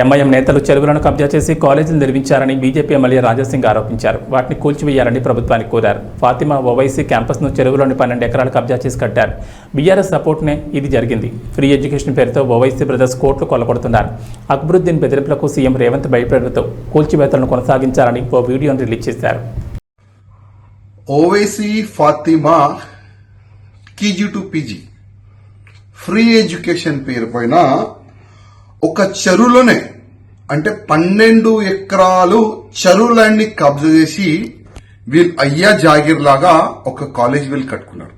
MIM నేతలు చెరువులను కబ్జా చేసి కాలేజీలు నిర్మించారని బీజేపీ ఎమ్మెల్యే రాజాసింగ్ ఆరోపించారు. వాటిని కూల్చివేయాలని ప్రభుత్వానికి కోరారు. ఫాతిమా ఓవైసీ క్యాంపస్ను చెరువులోని పన్నెండు ఎకరాలు కబ్జా చేసి కట్టారు. బీఆర్ఎస్ సపోర్ట్నే ఇది జరిగింది. ఫ్రీ ఎడ్యుకేషన్ పేరుతో ఓవైసీ బ్రదర్స్ కోట్లు కొల్లగొడుతున్నారు. అక్బరుద్దీన్ బెదిరింపులకు సీఎం రేవంత్ భయపడటంతో కూల్చివేతలను కొనసాగించాలని ఓ వీడియోను రిలీజ్ చేశారు. Owaisi Fatima KG to PG. Free education పేరు పైన ఒక చెరువులోనే అంటే పన్నెండు ఎకరాలు చెరువులన్నీ కబ్జా చేసి వీళ్ళు అయ్యా జాగీర్ లాగా ఒక కాలేజ్ వీళ్ళు కట్టుకున్నారు.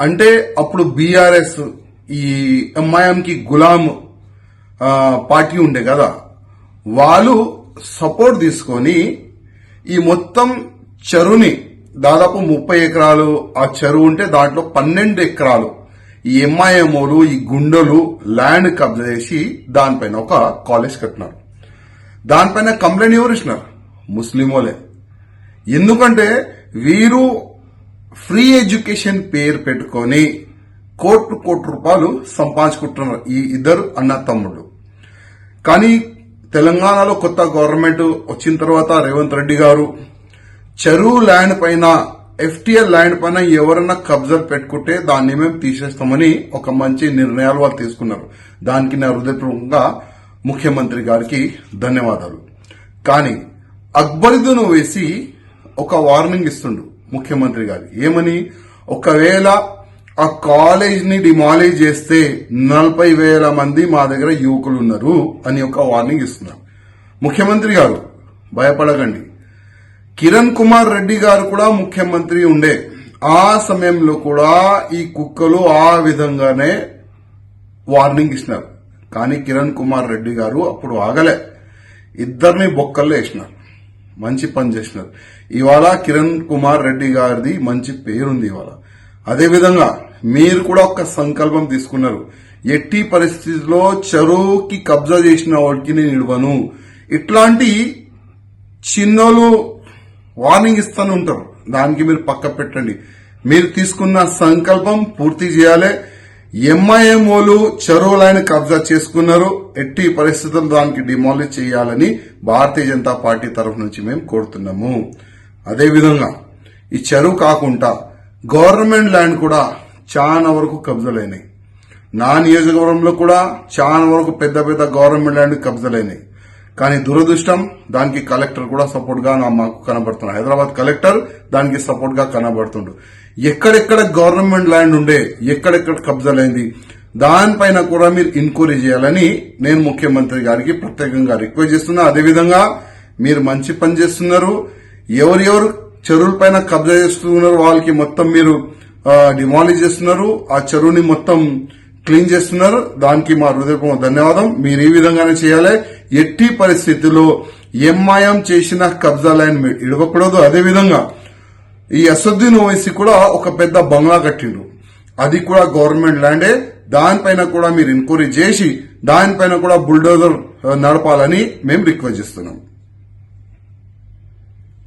అంటే అప్పుడు బీఆర్ఎస్ ఈ ఎంఐఎంకి గులాం పార్టీ ఉండే కదా వాళ్ళు సపోర్ట్ తీసుకొని ఈ మొత్తం చెరువుని దాదాపు ముప్పై ఎకరాలు ఆ చెరువు ఉంటే దాంట్లో పన్నెండు ఎకరాలు ఈ ఎంఐఎంఓలు ఈ గుండెలు ల్యాండ్ కబ్జా చేసి దానిపైన ఒక కాలేజ్ కట్టినారు. దానిపైన కంప్లైంట్ ఎవరు ఇచ్చినారు ముస్లిమోలే ఎందుకంటే వీరు ఫ్రీ ఎడ్యుకేషన్ పేరు పెట్టుకొని కోట్లు కోట్ల రూపాయలు సంపాదించుకుంటున్నారు ఈ ఇద్దరు అన్న తమ్ముళ్ళు. కానీ తెలంగాణలో కొత్త గవర్నమెంట్ వచ్చిన తర్వాత రేవంత్ రెడ్డి గారు చెరువు ల్యాండ్ పైన ఎఫ్టీఎల్ ల్యాండ్ పైన ఎవరన్నా కబ్జాలు పెట్టుకుంటే దాన్ని మేము తీసేస్తామని ఒక మంచి నిర్ణయాలు వాళ్ళు తీసుకున్నారు. దానికి నా హృదయపూర్వకంగా ముఖ్యమంత్రి గారికి ధన్యవాదాలు. కానీ అక్బరుద్దీన్ వేసి ఒక వార్నింగ్ ఇస్తుండు ముఖ్యమంత్రి గారు ఏమని? ఒకవేళ ఆ కాలేజ్ని డిమాలేజ్ చేస్తే నలభై వేల మంది మా దగ్గర యువకులు ఉన్నారు అని ఒక వార్నింగ్ ఇస్తున్నారు. ముఖ్యమంత్రి గారు భయపడకండి. కిరణ్ కుమార్ రెడ్డి గారు కూడా ముఖ్యమంత్రి ఉండే. ఆ సమయంలో కూడా ఈ కుక్కలు ఆ విధంగానే వార్నింగ్ ఇచ్చినారు. కానీ కిరణ్ కుమార్ రెడ్డి గారు అప్పుడు ఆగలే. ఇద్దరిని బొక్కల్లో వేసినారు. మంచి పని చేసినారు. ఇవాళ కిరణ్ కుమార్ రెడ్డి గారిది మంచి పేరుంది ఇవాళ. అదేవిధంగా మీరు కూడా ఒక సంకల్పం తీసుకున్నారు. ఎట్టి పరిస్థితిలో చెరువుకి కబ్జా చేసిన వాడికి నేను ఇవ్వను. ఇట్లాంటి చిన్నోళ్ళు వార్నింగ్ ఇస్తూనే ఉంటారు దానికి మీరు పక్క పెట్టండి. మీరు తీసుకున్న సంకల్పం పూర్తి చేయాలి. ఎంఐఎంఓలు చెరువులైన కబ్జా చేసుకున్నారు. ఎట్టి పరిస్థితులు దానికి డిమాలిష్ చేయాలని భారతీయ జనతా పార్టీ తరఫు నుంచి మేము కోరుతున్నాము. అదేవిధంగా ఈ చెరువు కాకుండా గవర్నమెంట్ ల్యాండ్ కూడా చాలా వరకు కబ్జలైనాయి. నా నియోజకవర్గంలో కూడా చాలా వరకు పెద్ద పెద్ద గవర్నమెంట్ ల్యాండ్ కబ్జలైనాయి. కానీ దురదృష్టం దానికి కలెక్టర్ కూడా సపోర్ట్గా మాకు కనబడుతున్నాడు హైదరాబాద్ కలెక్టర్ దానికి సపోర్ట్గా కనబడుతుండు. ఎక్కడెక్కడ గవర్నమెంట్ ల్యాండ్ ఉండే ఎక్కడెక్కడ కబ్జాలైంది దానిపైన కూడా మీరు ఎంక్వైరీ చేయాలని నేను ముఖ్యమంత్రి గారికి ప్రత్యేకంగా రిక్వెస్ట్ చేస్తున్నా. అదేవిధంగా మీరు మంచి పని చేస్తున్నారు. ఎవరెవరు చెరువుల పైన కబ్జా చేస్తున్నారు వాళ్ళకి మొత్తం మీరు డిమాలిష్ చేస్తున్నారు. ఆ చెరువుని మొత్తం క్లీన్ చేస్తున్నారు. దానికి మా హృదయపూర్వక ధన్యవాదం. మీరు ఈ విధంగానే చేయాలి. ఎట్టి పరిస్థితుల్లో ఎంఐఎం చేసిన కబ్జా ల్యాండ్ మీరు ఇడవకూడదు. అదేవిధంగా ఈ అసదుద్దీన్ ఓవైసీ కూడా ఒక పెద్ద బంగ్లా కట్టిండు. అది కూడా గవర్నమెంట్ ల్యాండే. దానిపైన కూడా మీరు ఎంక్వైరీ చేసి దానిపైన కూడా బుల్డోజర్ నడపాలని మేము రిక్వెస్ట్ చేస్తున్నాం.